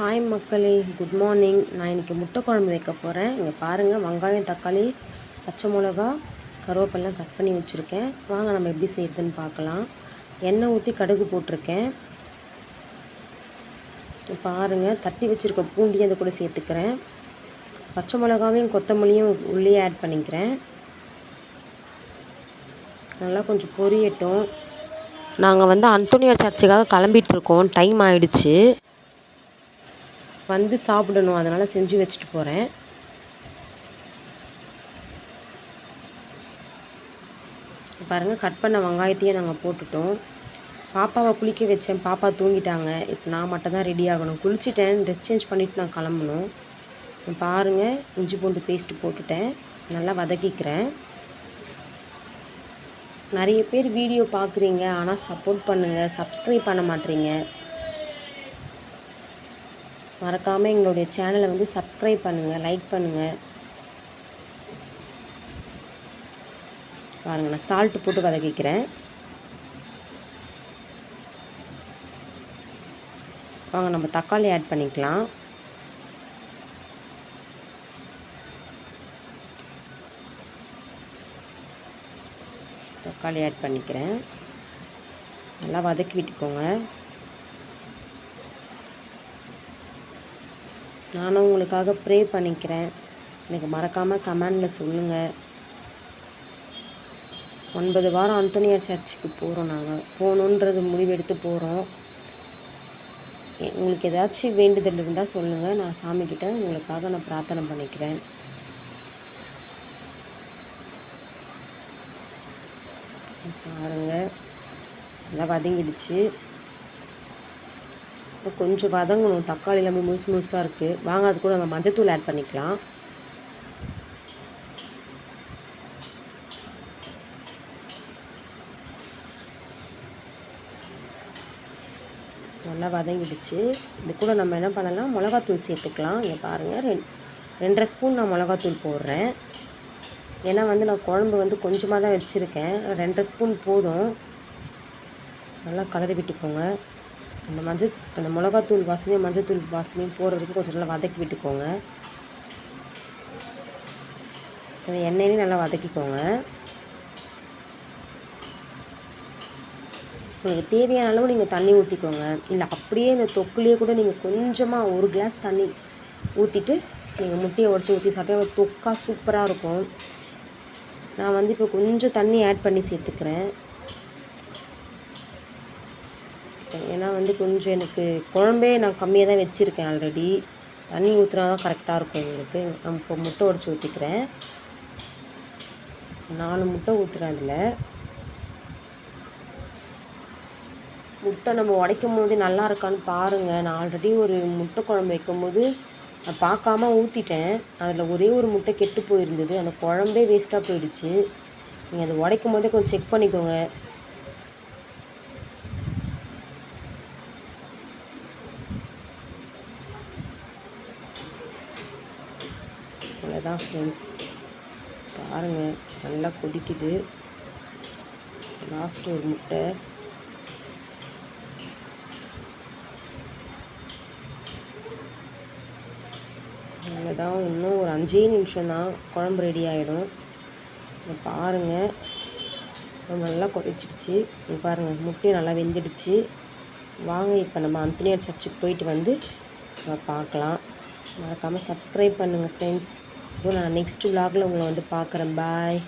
Hi மக்களே. Good morning நான் இன்றைக்கி முட்டை குழம்பு வைக்க போகிறேன் இங்கே பாருங்கள் வெங்காயம் தக்காளி பச்சை மிளகா கருவேப்பெல்லாம் கட் பண்ணி வச்சுருக்கேன். வாங்க நம்ம எப்படி செய்கிறதுன்னு பார்க்கலாம். எண்ணெய் ஊற்றி கடுகு போட்டிருக்கேன். பாருங்கள் தட்டி வச்சுருக்க பூண்டியும் அதை கூட சேர்த்துக்கிறேன். பச்சை மிளகாவையும் கொத்தமல்லியும் உள்ளே ஆட் பண்ணிக்கிறேன். நல்லா கொஞ்சம் பொரியட்டும். நாங்கள் வந்து அந்தோனியார் சர்ச்சுக்காக கிளம்பிகிட்ருக்கோம் டைம் ஆகிடுச்சு வந்து சாப்பிடணும். அதனால் செஞ்சு வச்சுட்டு போகிறேன் பாருங்கள் கட் பண்ண வெங்காயத்தையும் நாங்கள் போட்டுட்டோம். பாப்பாவை குளிக்க வச்சேன். பாப்பா தூங்கிட்டாங்க. இப்போ நான் மட்டும் தான் ரெடி ஆகணும். குளிச்சிட்டேன். ட்ரெஸ் சேஞ்ச் பண்ணிவிட்டு நான் கிளம்பணும். பாருங்கள் இஞ்சி பூண்டு பேஸ்ட்டு போட்டுட்டேன். நல்லா வதக்கிக்கிறேன். நிறைய பேர் வீடியோ பார்க்குறீங்க. ஆனால் சப்போர்ட் பண்ணுங்கள் சப்ஸ்கிரைப் பண்ண மாட்டீங்க. மறக்காமல் எங்களுடைய சேனலை வந்து சப்ஸ்கிரைப் பண்ணுங்கள் லைக் பண்ணுங்கள் பாருங்கள் நான் சால்ட்டு போட்டு வதக்கிக்கிறேன். வாங்க நம்ம தக்காளி ஆட் பண்ணிக்கலாம். தக்காளி ஆட் பண்ணிக்கிறேன். நல்லா வதக்கி விட்டுக்கோங்க. நானும் உங்களுக்காக ப்ரே பண்ணிக்கிறேன். எனக்கு மறக்காமல் கமெண்டில் சொல்லுங்கள் ஒன்பது வாரம் அந்தோனியார் சர்ச்சுக்கு போகிறோம் நாங்கள் போகணுன்றது முடிவெடுத்து போகிறோம் உங்களுக்கு ஏதாச்சும் வேண்டுதல் இருந்தால் சொல்லுங்கள் நான் சாமிக்கிட்ட உங்களுக்காக நான் பிரார்த்தனை பண்ணிக்கிறேன். பாருங்கள் நல்லா வதங்கிடுச்சு. கொஞ்சம் வதங்கணும். தக்காளி எல்லாமே முழுசு முழுசாக இருக்குது வாங்க அது கூட நம்ம மஞ்சத்தூள் ஆட் பண்ணிக்கலாம். நல்லா வதங்கிடுச்சு. இது கூட நம்ம என்ன பண்ணலாம்? மிளகாத்தூள் சேர்த்துக்கலாம். இங்கே பாருங்கள் ரெண் ரெண்டரை ஸ்பூன் நான் மிளகாத்தூள் போடுறேன். ஏன்னா வந்து நான் குழம்பு வந்து கொஞ்சமாக தான் வச்சுருக்கேன். ரெண்டரை ஸ்பூன் போதும். நல்லா கலரி விட்டுக்கோங்க. அந்த மஞ்சள் அந்த மிளகாத்தூள் வாசனையும் மஞ்சத்தூள் வாசனையும் போடுறதுக்கு கொஞ்சம் நல்லா வதக்கி விட்டுக்கோங்க. அந்த எண்ணெயிலையும் நல்லா வதக்கிக்கோங்க. உங்களுக்கு தேவையான அளவு நீங்கள் தண்ணி ஊற்றிக்கோங்க இல்லை அப்படியே இந்த தொக்குலேயே கூட நீங்கள் கொஞ்சமாக ஒரு கிளாஸ் தண்ணி ஊற்றிட்டு நீங்கள் முட்டையை உடச்சி ஊற்றி சாப்பிட்டா தொக்கா சூப்பராக இருக்கும். நான் வந்து இப்போ கொஞ்சம் தண்ணி ஆட் பண்ணி சேர்த்துக்கிறேன். ஏன்னா வந்து கொஞ்சம் எனக்கு குழம்பே நான் கம்மியாக தான் வச்சுருக்கேன் ஆல்ரெடி தண்ணி ஊற்றுனா தான் கரெக்டாக இருக்கும் எங்களுக்கு. நமக்கு இப்போ முட்டை உடச்சி ஊற்றிக்கிறேன் நாலு முட்டை ஊற்றுறேன் அதில். முட்டை நம்ம உடைக்கும் போது நல்லா இருக்கான்னு பாருங்கள் நான் ஆல்ரெடி ஒரு முட்டை குழம்பு வைக்கும்போது நான் பார்க்காம ஊற்றிட்டேன் அதில் ஒரே ஒரு முட்டை கெட்டு போயிருந்தது. அந்த குழம்பே வேஸ்ட்டாக போயிடுச்சு. நீங்கள் அதை உடைக்கும் போதே கொஞ்சம் செக் பண்ணிக்கோங்க. அவ்வளோதான் ஃப்ரெண்ட்ஸ் பாருங்கள் நல்லா கொதிக்குது. லாஸ்ட் ஒரு முட்டை. அவ்வளோதான் இன்னும் ஒரு அஞ்சே நிமிஷம் தான் குழம்பு ரெடி ஆகிடும் பாருங்கள் நல்லா கொதிச்சிடுச்சு. பாருங்கள் முட்டையும் நல்லா வெந்துடுச்சு. வாங்க இப்போ நம்ம அந்தனியார் சர்ச்சுக்கு போயிட்டு வந்து பார்க்கலாம். மறக்காமல் சப்ஸ்கிரைப் பண்ணுங்கள் ஃப்ரெண்ட்ஸ் இப்போ நான் நெக்ஸ்ட் விலாகில் உங்களை வந்து பார்க்குறேன். பாய்